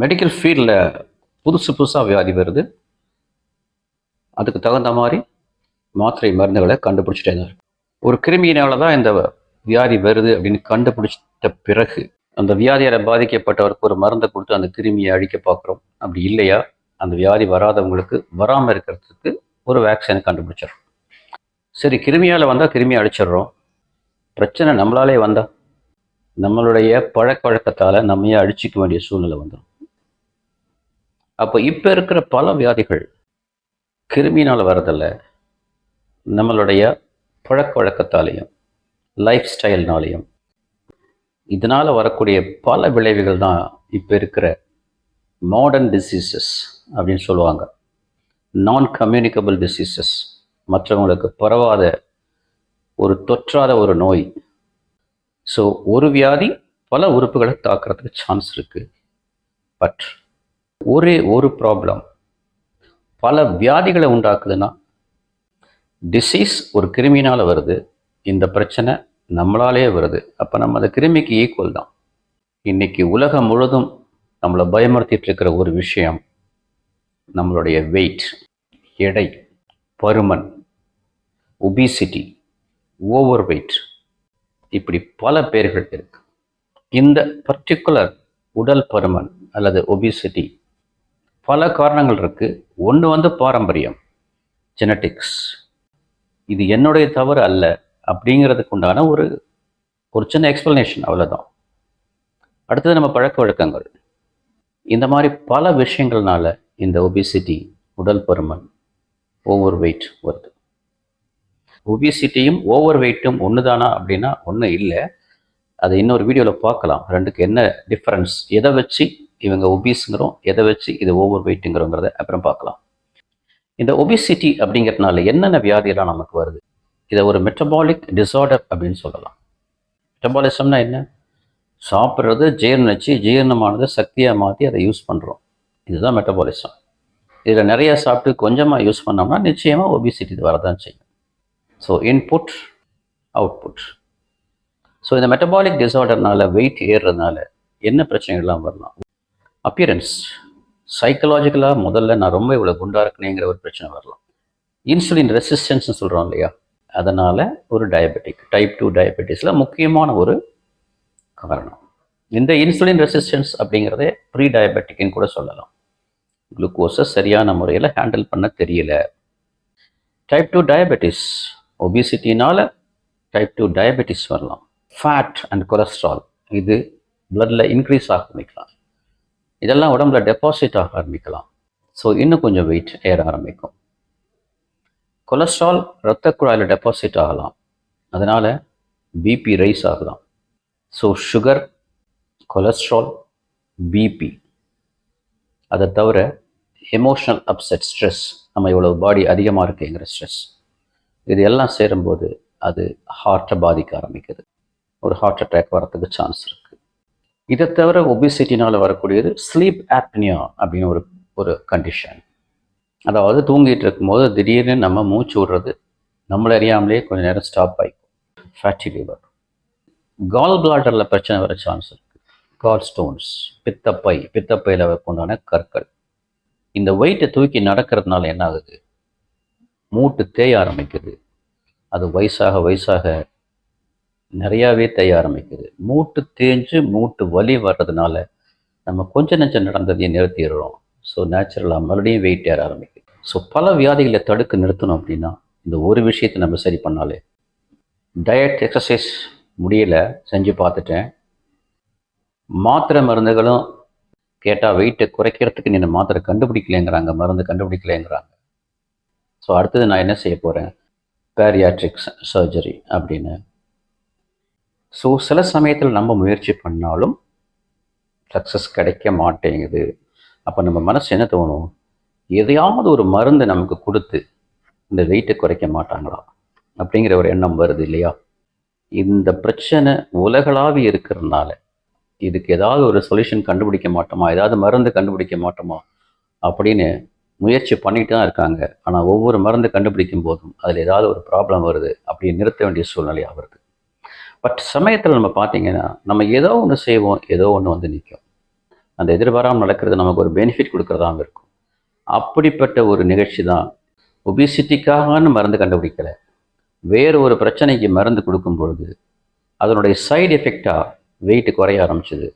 Medical ஃபீல்டில் புதுசு புதுசாக வியாதி வருது. அதுக்கு தகுந்த மாதிரி மாத்திரை மருந்துகளை கண்டுபிடிச்சிட்டே தான் இருக்கு. ஒரு கிருமியினால தான் இந்த வியாதி வருது அப்படின்னு கண்டுபிடிச்சிட்ட பிறகு அந்த வியாதியால் பாதிக்கப்பட்டவருக்கு ஒரு மருந்தை கொடுத்து அந்த கிருமியை அழிக்க பார்க்குறோம். அப்படி இல்லையா? அந்த வியாதி வராதவங்களுக்கு வராமல் இருக்கிறதுக்கு ஒரு வேக்சினை கண்டுபிடிச்சிடறோம். சரி கிருமியால் வந்தால் கிருமியை அழிச்சிடுறோம். பிரச்சனை நம்மளாலே வந்தால் நம்மளுடைய பழக்க வழக்கத்தால் நம்மையே அழிச்சிக்க வேண்டிய சூழ்நிலை வந்துடும் அப்போ இப்போ இருக்கிற பல வியாதிகள் கிருமினால் வரதில்ல நம்மளுடைய பழக்க வழக்கத்தாலேயும் லைஃப் ஸ்டைல்னாலேயும் இதனால் வரக்கூடிய பல விளைவுகள் தான் இப்போ இருக்கிற மாடர்ன் டிசீசஸ் அப்படின்னு சொல்லுவாங்க. நான் கம்யூனிகபிள் டிசீசஸ் மற்றவங்களுக்கு பரவாத ஒரு தொற்றாத ஒரு நோய். ஸோ ஒரு வியாதி பல உறுப்புகளை தாக்குறதுக்கு சான்ஸ் இருக்குது பட் ஒரே ஒரு ப்ராப்ளம் பல வியாதிகளை உண்டாக்குதுன்னா டிசீஸ் ஒரு கிருமினால் வருது. இந்த பிரச்சனை நம்மளாலே வருது. அப்போ நம்ம அந்த கிருமிக்கு ஈக்குவல் தான். இன்னைக்கு உலகம் முழுதும் நம்மளை பயமுறுத்திட்டு இருக்கிற ஒரு விஷயம் நம்மளுடைய வெயிட் எடை பருமன் ஒபிசிட்டி ஓவர் வெயிட் இப்படி பல பேர்கள் இருக்கு. இந்த பர்டிகுலர் உடல் பருமன் அல்லது ஒபிசிட்டி பல காரணங்கள் இருக்குது ஒன்று வந்து பாரம்பரியம் ஜெனட்டிக்ஸ் இது என்னுடைய தவறு அல்ல அப்படிங்கிறதுக்கு உண்டான ஒரு ஒரு சின்ன எக்ஸ்பிளனேஷன் அவ்வளோதான் அடுத்தது நம்ம பழக்க வழக்கங்கள். இந்த மாதிரி பல விஷயங்கள்னால இந்த ஒபிசிட்டி உடல் பருமன் ஓவர் வெயிட் வருது. ஒபிசிட்டியும் ஓவர் வெயிட்டும் ஒன்று தானா அப்படின்னா ஒன்றும் இல்லை. அதை இன்னொரு வீடியோவில் பார்க்கலாம். ரெண்டுக்கு என்ன டிஃப்ரென்ஸ் எதை வச்சு இவங்க ஒபீஸுங்கிறோம் எதை வச்சு இது ஓவர் வெயிட்டுங்கிறோங்கிறத அப்புறம் பார்க்கலாம். இந்த ஒபிசிட்டி அப்படிங்கிறதுனால என்னென்ன வியாதியெல்லாம் நமக்கு வருது? இதை ஒரு மெட்டபாலிக் டிசார்டர் அப்படின்னு சொல்லலாம். மெட்டபாலிசம்னா என்ன? சாப்பிட்றது ஜீர்ணிச்சு ஜீரணமானது சக்தியாக மாற்றி அதை யூஸ் பண்ணுறோம் இதுதான் மெட்டபாலிசம் இதில் நிறைய சாப்பிட்டு கொஞ்சமாக யூஸ் பண்ணோம்னா நிச்சயமாக ஒபிசிட்டி வரதான் செய்யும். ஸோ இன்புட் அவுட்புட் ஸோ இந்த மெட்டபாலிக் டிசார்டர்னால வெயிட் ஏறுறதுனால என்ன பிரச்சனைகள்லாம் வரலாம்? அப்பியரன்ஸ் சைக்கலாஜிக்கலாக முதல்ல நான் ரொம்ப இவ்வளோ குண்டாக இருக்கணுங்கிற ஒரு பிரச்சனை வரலாம். இன்சுலின் ரெசிஸ்டன்ஸ்னு சொல்கிறோம் இல்லையா? அதனால் ஒரு டயபெட்டிக் டைப் டூ டயபெட்டிஸில் முக்கியமான ஒரு காரணம் இந்த இன்சுலின் ரெசிஸ்டன்ஸ் அப்படிங்கிறதே ப்ரீ டயபெட்டிக்னு கூட சொல்லலாம். குளுக்கோஸை சரியான முறையில் ஹேண்டில் பண்ண தெரியல. டைப் டூ டயபெட்டிஸ் ஒபிசிட்டினால் டைப் டூ டயபெட்டிஸ் வரலாம். ஃபேட் அண்ட் கொலஸ்ட்ரால் இது பிளட்டில் இன்க்ரீஸ் ஆக ஆரம்பிக்கலாம். இதெல்லாம் உடம்புல டெபாசிட் ஆக ஆரம்பிக்கலாம். ஸோ இன்னும் கொஞ்சம் வெயிட் ஏற ஆரம்பிக்கும். கொலஸ்ட்ரால் இரத்த குழாயில் டெபாசிட் ஆகலாம். அதனால் பிபி ரைஸ் ஆகலாம். ஸோ சுகர் கொலஸ்ட்ரால் பிபி அதை தவிர எமோஷனல் அப்செட் ஸ்ட்ரெஸ் நம்ம இவ்வளோ பாடி அதிகமாக இருக்குங்கிற ஸ்ட்ரெஸ் இது எல்லாம் சேரும்போது அது ஹார்ட்டை பாதிக்க ஆரம்பிக்குது. ஒரு ஹார்ட் அட்டாக் வரத்துக்கு சான்ஸ் இருக்குது இதை தவிர ஒபிசிட்டினால் வரக்கூடியது ஸ்லீப் ஆப்னியா அப்படின்னு ஒரு ஒரு கண்டிஷன் அதாவது தூங்கிட்டு இருக்கும்போது திடீர்னு நம்ம மூச்சு விடுறது நம்மளை அறியாமலே கொஞ்சம் நேரம் ஸ்டாப் ஆகிக்கும் ஃபேட்டி லிவர் கால் பிளாடரில் பிரச்சனை வர சான்ஸ் இருக்குது கால் ஸ்டோன்ஸ் பித்தப்பை பித்தப்பையில் கொண்டான கற்கள். இந்த வெயிட்டை தூக்கி நடக்கிறதுனால என்ன ஆகுது? மூட்டு தேய ஆரம்பிக்குது. அது வயசாக வயசாக நிறையாவே தேய ஆரம்பிக்குது. மூட்டு தேஞ்சு மூட்டு வலி வர்றதுனால நம்ம கொஞ்சம் நெஞ்சம் நடந்ததையும் நிறுத்திடுறோம் ஸோ நேச்சுரலாக மறுபடியும் வெயிட் ஏற ஆரம்பிக்குது. ஸோ பல வியாதிகளை தடுக்க நிறுத்தணும் அப்படின்னா இந்த ஒரு விஷயத்தை நம்ம சரி பண்ணாலே. டயட் எக்ஸசைஸ் முடியலை செஞ்சு பார்த்துட்டேன். மாத்திரை மருந்துகளும் கேட்டால் வெயிட்டை குறைக்கிறதுக்கு நீங்கள் மாத்திரை கண்டுபிடிக்கலைங்கிறாங்க மருந்து கண்டுபிடிக்கலைங்கிறாங்க. ஸோ அடுத்தது நான் என்ன செய்ய போகிறேன் பேரியாட்ரிக்ஸ் சர்ஜரி அப்படின்னு. ஸோ சில சமயத்தில் நம்ம முயற்சி பண்ணாலும் சக்ஸஸ் கிடைக்க மாட்டேங்குது. அப்போ நம்ம மனசு என்ன தோணும்? எதையாவது ஒரு மருந்து நமக்கு கொடுத்து இந்த வெயிட்டை குறைக்க மாட்டாங்களா? அப்படிங்கிற ஒரு எண்ணம் வருது இல்லையா? இந்த பிரச்சனை உலகளாவி இருக்கிறதுனால இதுக்கு ஏதாவது ஒரு சொல்யூஷன் கண்டுபிடிக்க மாட்டோமா? ஏதாவது மருந்து கண்டுபிடிக்க மாட்டோமா? அப்படின்னு முயற்சி பண்ணிட்டு தான் இருக்காங்க. ஆனால் ஒவ்வொரு மருந்து கண்டுபிடிக்கும் போதும் அதில் ஏதாவது ஒரு ப்ராப்ளம் வருது அப்படி நிறுத்த வேண்டிய சூழ்நிலையாக வருது பட் சமயத்தில் நம்ம பார்த்தீங்கன்னா நம்ம ஏதோ ஒன்று செய்வோம் ஏதோ ஒன்று வந்து நிற்கும் அந்த எதிர்பாராமல் நடக்கிறது நமக்கு ஒரு பெனிஃபிட் கொடுக்குறதாகவும் இருக்கும். அப்படிப்பட்ட ஒரு நிகழ்ச்சி தான் ஒபிசிட்டிக்காகனு மருந்து கண்டுபிடிக்கலை. வேறு ஒரு பிரச்சனைக்கு மருந்து கொடுக்கும் பொழுது அதனுடைய சைடு எஃபெக்டாக வெயிட் குறைய ஆரம்பிச்சது.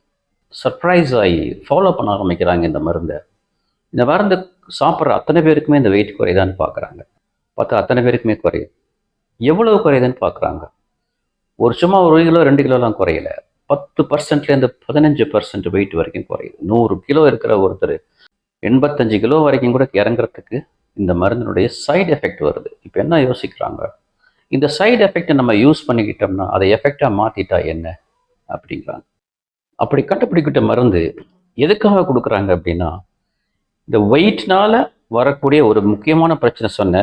சர்ப்ரைஸ் ஆகி ஃபாலோ பண்ண ஆரம்பிக்கிறாங்க இந்த மருந்தை. இந்த மருந்து சாப்பிட்ற அத்தனை பேருக்குமே இந்த வெயிட் குறையுதான்னு பார்க்குறாங்க பார்த்தா அத்தனை பேருக்குமே குறையுது எவ்வளவு குறையுதுன்னு பார்க்குறாங்க ஒரு சும்மா ஒரு கிலோ ரெண்டு கிலோலாம் குறையல. பத்து பர்சன்ட்லேருந்து பதினஞ்சு பர்சன்ட் வெயிட் வரைக்கும் குறையுது. நூறு கிலோ இருக்கிற ஒருத்தர் எண்பத்தஞ்சு கிலோ வரைக்கும் கூட இறங்குறதுக்கு இந்த மருந்தினுடைய சைடு எஃபெக்ட் வருது. இப்போ என்ன யோசிக்கிறாங்க? இந்த சைடு எஃபெக்டை நம்ம யூஸ் பண்ணிக்கிட்டோம்னா அதை எஃபெக்டாக மாற்றிட்டா என்ன அப்படிங்கிறாங்க. அப்படி கண்டுபிடிக்கிட்ட மருந்து எதுக்காக கொடுக்குறாங்க அப்படின்னா இந்த வெயிட்னால வரக்கூடிய ஒரு முக்கியமான பிரச்சனை சொன்ன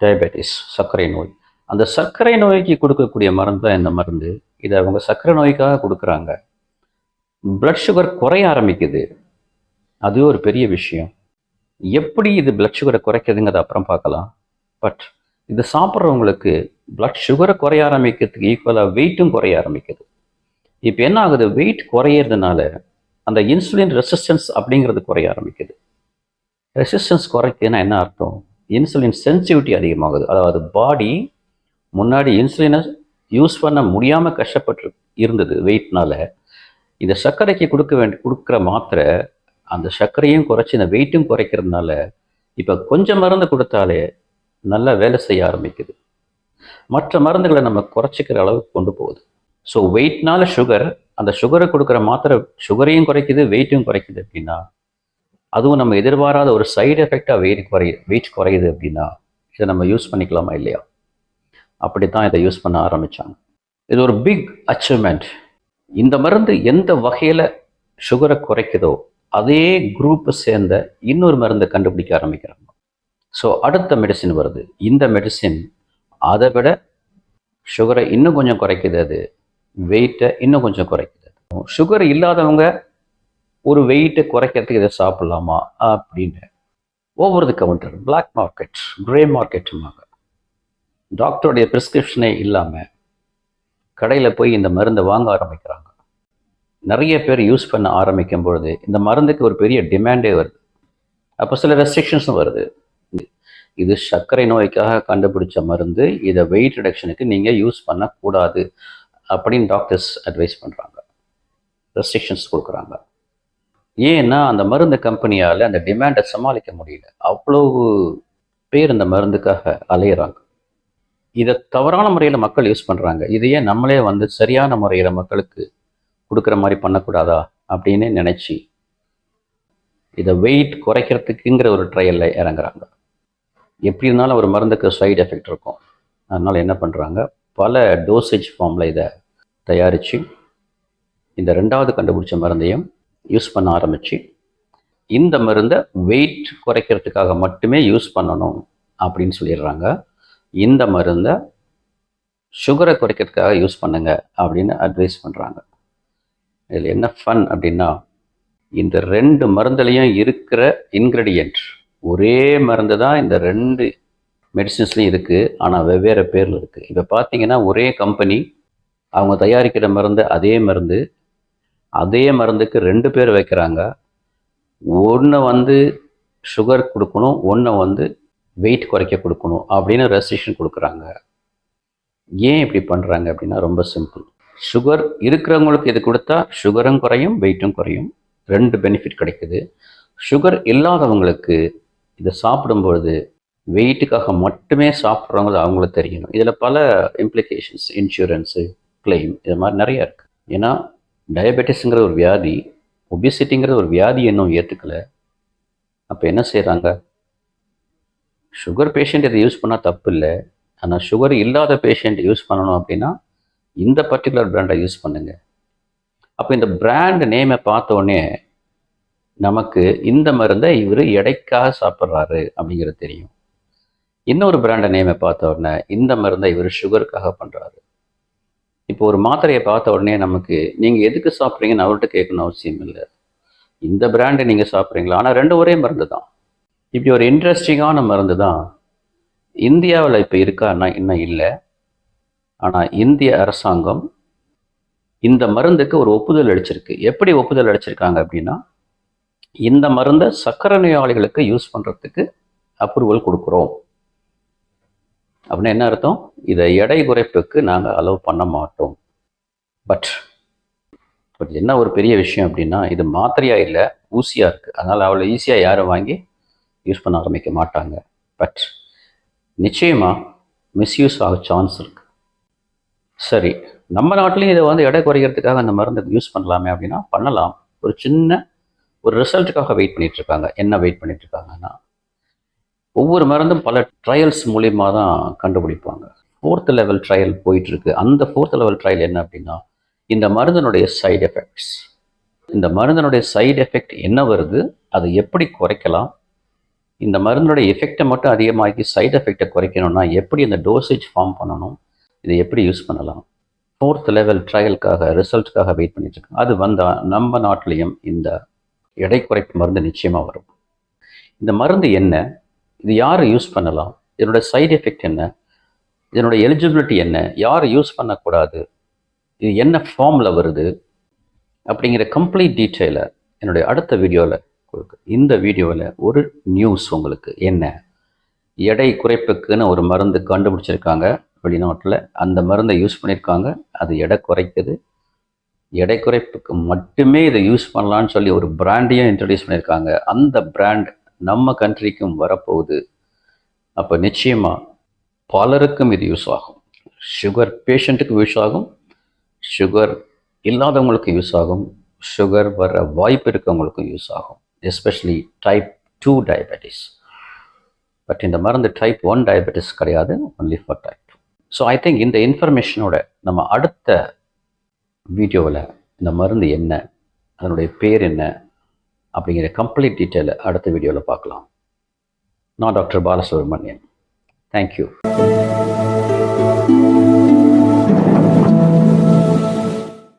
டயபெட்டிஸ் சர்க்கரை நோய். அந்த சர்க்கரை நோய்க்கு கொடுக்கக்கூடிய மருந்து தான் இந்த மருந்து. இதை அவங்க சர்க்கரை நோய்க்காக கொடுக்குறாங்க. பிளட் சுகர் குறைய ஆரம்பிக்குது. அது ஒரு பெரிய விஷயம். எப்படி இது பிளட் சுகரை குறைக்குதுங்கிறத அப்புறம் பார்க்கலாம். பட் இது சாப்பிட்றவங்களுக்கு பிளட் சுகரை குறைய ஆரம்பிக்கிறதுக்கு ஈக்குவலாக வெயிட்டும் குறைய ஆரம்பிக்குது. இப்போ என்ன ஆகுது? வெயிட் குறையிறதுனால அந்த இன்சுலின் ரெசிஸ்டன்ஸ் அப்படிங்கிறது குறைய ஆரம்பிக்குது. ரெசிஸ்டன்ஸ் குறைக்குதுன்னா என்ன அர்த்தம்? இன்சுலின் சென்சிட்டிவிட்டி அதிகமாகுது. அதாவது பாடி முன்னாடி இன்சுலினை யூஸ் பண்ண முடியாமல் கஷ்டப்பட்டு இருந்தது வெயிட்னால இந்த சர்க்கரைக்கு கொடுக்க வேண்டி கொடுக்குற மாத்திரை அந்த சர்க்கரையும் குறைச்சி இந்த வெயிட்டும் குறைக்கிறதுனால இப்போ கொஞ்சம் மருந்து கொடுத்தாலே நல்லா வேலை செய்ய ஆரம்பிக்குது. மற்ற மருந்துகளை நம்ம குறைச்சிக்கிற அளவுக்கு கொண்டு போகுது. ஸோ வெயிட்னால சுகர் அந்த சுகரை கொடுக்குற மாத்திரை சுகரையும் குறைக்குது வெயிட்டும் குறைக்குது அப்படின்னா அதுவும் நம்ம எதிர்பாராத ஒரு சைடு எஃபெக்டாக வெயிட் குறையுது வெயிட் குறையுது அப்படின்னா இதை நம்ம யூஸ் பண்ணிக்கலாமா இல்லையா? அப்படி தான் இதை யூஸ் பண்ண ஆரம்பித்தாங்க இது ஒரு பிக் அச்சீவ்மெண்ட் இந்த மருந்து எந்த வகையில் சுகரை குறைக்குதோ அதே குரூப்பை சேர்ந்த இன்னொரு மருந்தை கண்டுபிடிக்க ஆரம்பிக்கிறாங்க. ஸோ அடுத்த மெடிசின் வருது. இந்த மெடிசின் அதை விட சுகரை இன்னும் கொஞ்சம் குறைக்குது அது. வெயிட்டை இன்னும் கொஞ்சம் குறைக்குது சுகர் இல்லாதவங்க ஒரு வெயிட்டை குறைக்கிறதுக்கு இதை சாப்பிடலாமா? அப்படின்னு ஒவ்வொரு கவுண்டர் பிளாக் மார்க்கெட் கிரே மார்க்கெட்டுமாங்க டாக்டருடைய ப்ரிஸ்கிரிப்ஷனே இல்லாமல் கடையில் போய் இந்த மருந்தை வாங்க ஆரம்பிக்கிறாங்க. நிறைய பேர் யூஸ் பண்ண ஆரம்பிக்கும் பொழுது இந்த மருந்துக்கு ஒரு பெரிய டிமாண்டே வருது. அப்போ சில ரெஸ்ட்ரிக்ஷன்ஸும் வருது. இது சர்க்கரை நோய்க்காக கண்டுபிடிச்ச மருந்து இதை வெயிட் ரிடக்ஷனுக்கு நீங்கள் யூஸ் பண்ணக்கூடாது அப்படின்னு டாக்டர்ஸ் அட்வைஸ் பண்ணுறாங்க ரெஸ்ட்ரிக்ஷன்ஸ் கொடுக்குறாங்க. ஏன்னா அந்த மருந்து கம்பெனியால் அந்த டிமாண்டை சமாளிக்க முடியல. அவ்வளவு பேர் இந்த மருந்துக்காக அலையிறாங்க. இதை தவறான முறையில் மக்கள் யூஸ் பண்ணுறாங்க இதையே நம்மளே வந்து சரியான முறையில் மக்களுக்கு கொடுக்குற மாதிரி பண்ணக்கூடாதா அப்படின்னு நினச்சி இதை வெயிட் குறைக்கிறதுக்குங்கிற ஒரு ட்ரையலில் இறங்குறாங்க. எப்படி இருந்தாலும் ஒரு மருந்துக்கு சைடு எஃபெக்ட் இருக்கும். அதனால் என்ன பண்ணுறாங்க பல டோசேஜ் ஃபார்மில் இதை தயாரித்து இந்த ரெண்டாவது கண்டுபிடிச்ச மருந்தையும் யூஸ் பண்ண ஆரம்பித்து இந்த மருந்தை வெயிட் குறைக்கிறதுக்காக மட்டுமே யூஸ் பண்ணணும் அப்படின்னு சொல்லிடுறாங்க. இந்த மருந்தை சுகரை குறைக்கிறதுக்காக யூஸ் பண்ணுங்கள் அப்படின்னு அட்வைஸ் பண்ணுறாங்க இதில் என்ன ஃபன் அப்படின்னா இந்த ரெண்டு மருந்துலையும் இருக்கிற இன்க்ரீடியண்ட் ஒரே மருந்து தான் இந்த ரெண்டு மெடிசின்ஸ்லையும் இருக்குது ஆனால் வெவ்வேறு பேரில் இருக்குது இப்போ பார்த்தீங்கன்னா ஒரே கம்பெனி அவங்க தயாரிக்கிற மருந்து அதே மருந்து அதே மருந்துக்கு ரெண்டு பேர் வைக்கிறாங்க. ஒன்று வந்து சுகர் கொடுக்கணும் ஒன்று வந்து வெயிட் குறைக்க கொடுக்கணும் அப்படின்னு ரெஸ்ட்ரிக்ஷன் கொடுக்குறாங்க. ஏன் இப்படி பண்ணுறாங்க அப்படின்னா ரொம்ப சிம்பிள் சுகர் இருக்கிறவங்களுக்கு இது கொடுத்தா சுகரும் குறையும் வெயிட்டும் குறையும். ரெண்டு பெனிஃபிட் கிடைக்குது. சுகர் இல்லாதவங்களுக்கு இதை சாப்பிடும்பொழுது வெயிட்டுக்காக மட்டுமே சாப்பிட்றவங்க அவங்களுக்கு தெரியணும். இதில் பல இம்ப்ளிகேஷன்ஸ் இன்சூரன்ஸு கிளைம் இது மாதிரி நிறையா இருக்குது ஏன்னா டயபெட்டிஸுங்கிற ஒரு வியாதி ஒபிசிட்டிங்கிற ஒரு வியாதி இன்னும் ஏற்றுக்கலை அப்போ என்ன செய்கிறாங்க சுகர் பேஷண்ட் இதை யூஸ் பண்ணால் தப்பு இல்லை ஆனால் சுகர் இல்லாத பேஷண்ட் யூஸ் பண்ணணும் அப்படின்னா இந்த பர்டிகுலர் பிராண்டை யூஸ் பண்ணுங்கள் அப்போ இந்த பிராண்ட் நேமை பார்த்த உடனே நமக்கு இந்த மருந்தை இவர் எடைக்காக சாப்பிட்றாரு அப்படிங்கிறது தெரியும். இன்னொரு பிராண்டை நேமை பார்த்த உடனே இந்த மருந்தை இவர் சுகருக்காக பண்ணுறாரு இப்போ ஒரு மாத்திரையை பார்த்த உடனே நமக்கு நீங்கள் எதுக்கு சாப்பிட்றீங்கன்னு அவர்கிட்ட கேட்கணும் அவசியம் இல்லை. இந்த பிராண்டை நீங்கள் சாப்பிட்றீங்களா? ஆனால் ரெண்டு ஒரே மருந்து தான் இப்படி ஒரு இன்ட்ரெஸ்டிங்கான மருந்து தான் இந்தியாவில் இப்போ இருக்கான்னா இன்னும் இல்லை. ஆனால் இந்திய அரசாங்கம் இந்த மருந்துக்கு ஒரு ஒப்புதல் அளிச்சிருக்கு. எப்படி ஒப்புதல் அளிச்சிருக்காங்க அப்படின்னா இந்த மருந்தை சக்கரை நோயாளிகளுக்கு யூஸ் பண்ணுறதுக்கு அப்ரூவல் கொடுக்குறோம். அப்படின்னா என்ன அர்த்தம்? இதை எடை குறைப்புக்கு நாங்கள் அலோவ் பண்ண மாட்டோம். பட் பட் என்ன ஒரு பெரிய விஷயம் அப்படின்னா இது மாத்திரையாக இல்லை ஊசியாக இருக்குது அதனால் அவ்வளோ ஈஸியாக யாரும் வாங்கி யூஸ் பண்ண ஆரம்பிக்க மாட்டாங்க. பட் நிச்சயமாக மிஸ்யூஸ் ஆக சான்ஸ் இருக்கு. சரி நம்ம நாட்டிலையும் இதை வந்து எடை குறைக்கிறதுக்காக அந்த மருந்து யூஸ் பண்ணலாமே அப்படின்னா பண்ணலாம். ஒரு சின்ன ஒரு ரிசல்ட்டுக்காக வெயிட் பண்ணிகிட்ருக்காங்க இருக்காங்க. என்ன வெயிட் பண்ணிகிட்ருக்காங்கன்னா ஒவ்வொரு மருந்தும் பல ட்ரையல்ஸ் மூலியமா தான் கண்டுபிடிப்பாங்க. ஃபோர்த் லெவல் ட்ரையல் போயிட்டுருக்கு. அந்த ஃபோர்த் லெவல் ட்ரையல் என்ன அப்படின்னா இந்த மருந்தினுடைய சைடு எஃபெக்ட்ஸ் இந்த மருந்தினுடைய சைடு எஃபெக்ட் என்ன வருது? அதை எப்படி குறைக்கலாம்? இந்த மருந்தோட எஃபெக்டை மட்டும் அதிகமாக்கி சைடு எஃபெக்டை குறைக்கணும்னா எப்படி அந்த டோசேஜ் ஃபார்ம் பண்ணணும் இதை எப்படி யூஸ் பண்ணலாம்? ஃபோர்த் லெவல் ட்ரையலுக்காக ரிசல்ட்டுக்காக வெயிட் பண்ணிட்டு இருக்கோம். அது வந்தால் நம்ம நாட்டிலையும் இந்த எடை குறைப்பு மருந்து நிச்சயமாக வரும். இந்த மருந்து என்ன? இது யார் யூஸ் பண்ணலாம்? இதனோட சைடு எஃபெக்ட் என்ன? இதனோட எலிஜிபிலிட்டி என்ன? யார் யூஸ் பண்ணக்கூடாது? இது என்ன ஃபார்மில் வருது? அப்படிங்கிற கம்ப்ளீட் டீட்டெயிலை என்னுடைய அடுத்த வீடியோவில் இந்த வீடியோவில் ஒரு நியூஸ் உங்களுக்கு. என்ன? எடை குறைப்புக்குன்னு ஒரு மருந்து கண்டுபிடிச்சிருக்காங்க வெளிநாட்டில். அந்த மருந்தை யூஸ் பண்ணியிருக்காங்க அது எடை குறைக்குது. எடை குறைப்புக்கு மட்டுமே இதை யூஸ் பண்ணலான்னு சொல்லி ஒரு பிராண்டையும் இன்ட்ரடியூஸ் பண்ணியிருக்காங்க அந்த பிராண்ட் நம்ம கண்ட்ரிக்கும் வரப்போகுது. அப்போ நிச்சயமாக பலருக்கும் இது யூஸ் ஆகும். சுகர் பேஷண்ட்டுக்கு யூஸ் ஆகும். சுகர் இல்லாதவங்களுக்கு யூஸ் ஆகும். சுகர் வர வாய்ப்பு இருக்கவங்களுக்கும் யூஸ் ஆகும். Especially type two diabetes but இந்த மருந்து டைப் ஒன் டயபெட்டிஸ் கிடையாது only for type two so I think இந்த இன்ஃபர்மேஷனோட நம்ம அடுத்த வீடியோவில் இந்த மருந்து என்ன அதனுடைய பேர் என்ன அப்படிங்கிற கம்ப்ளீட் டீட்டெயிலை அடுத்த வீடியோவில் பார்க்கலாம். நான் டாக்டர் பாலசுப்ரமணியன். தேங்க்யூ